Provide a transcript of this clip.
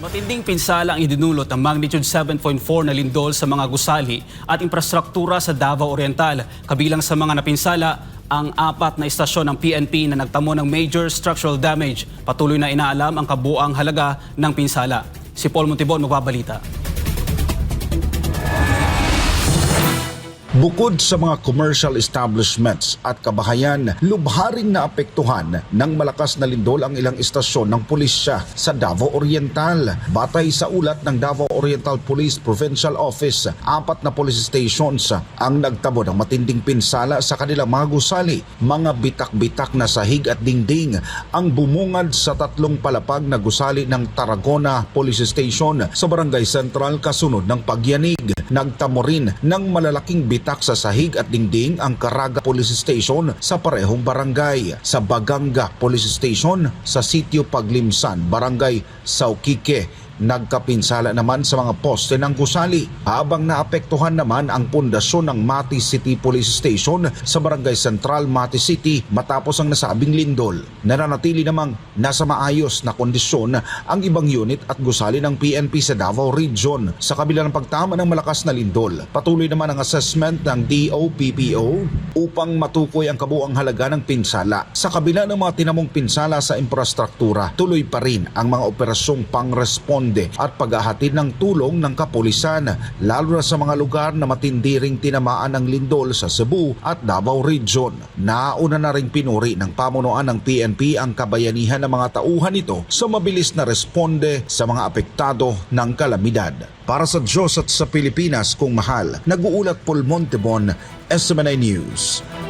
Matinding pinsala ang idinulot ng magnitude 7.4 na lindol sa mga gusali at infrastruktura sa Davao Oriental. Kabilang sa mga napinsala, ang apat na istasyon ng PNP na nagtamo ng major structural damage. Patuloy na inaalam ang kabuang halaga ng pinsala. Si Paul Montibon magbabalita. Bukod sa mga commercial establishments at kabahayan, lubharing naapektuhan ng malakas na lindol ang ilang istasyon ng pulisya sa Davao Oriental. Batay sa ulat ng Davao Oriental Police Provincial Office, apat na police stations ang nagtabo ng matinding pinsala sa kanilang mga gusali. Mga bitak-bitak na sahig at dingding ang bumungad sa tatlong palapag na gusali ng Tarragona Police Station sa Barangay Central kasunod ng pagyanig. Nagtamo rin ng malalaking bitak sa sahig at dingding ang Caraga Police Station sa parehong barangay. Sa Baganga Police Station sa Sitio Paglimsan, Barangay Saukike, nagkapinsala naman sa mga poste ng gusali habang naapektuhan naman ang pundasyon ng Mati City Police Station sa Barangay Central, Mati City matapos ang nasabing lindol. Nananatili namang nasa maayos na kondisyon ang ibang unit at gusali ng PNP sa Davao Region. Sa kabila ng pagtama ng malakas na lindol, patuloy naman ang assessment ng DOPPO upang matukoy ang kabuang halaga ng pinsala. Sa kabila ng mga tinamong pinsala sa infrastruktura, tuloy pa rin ang mga operasyong pang-responde at paghahatid ng tulong ng kapulisan, lalo na sa mga lugar na matindi ring tinamaan ng lindol sa Cebu at Davao Region. Nauna na ring pinuri ng pamunuan ng PNP ang kabayanihan ng mga tauhan nito sa mabilis na responde sa mga apektado ng kalamidad. Para sa Diyos at sa Pilipinas kung mahal, nag-uulat Paul Montebon, SMNI News.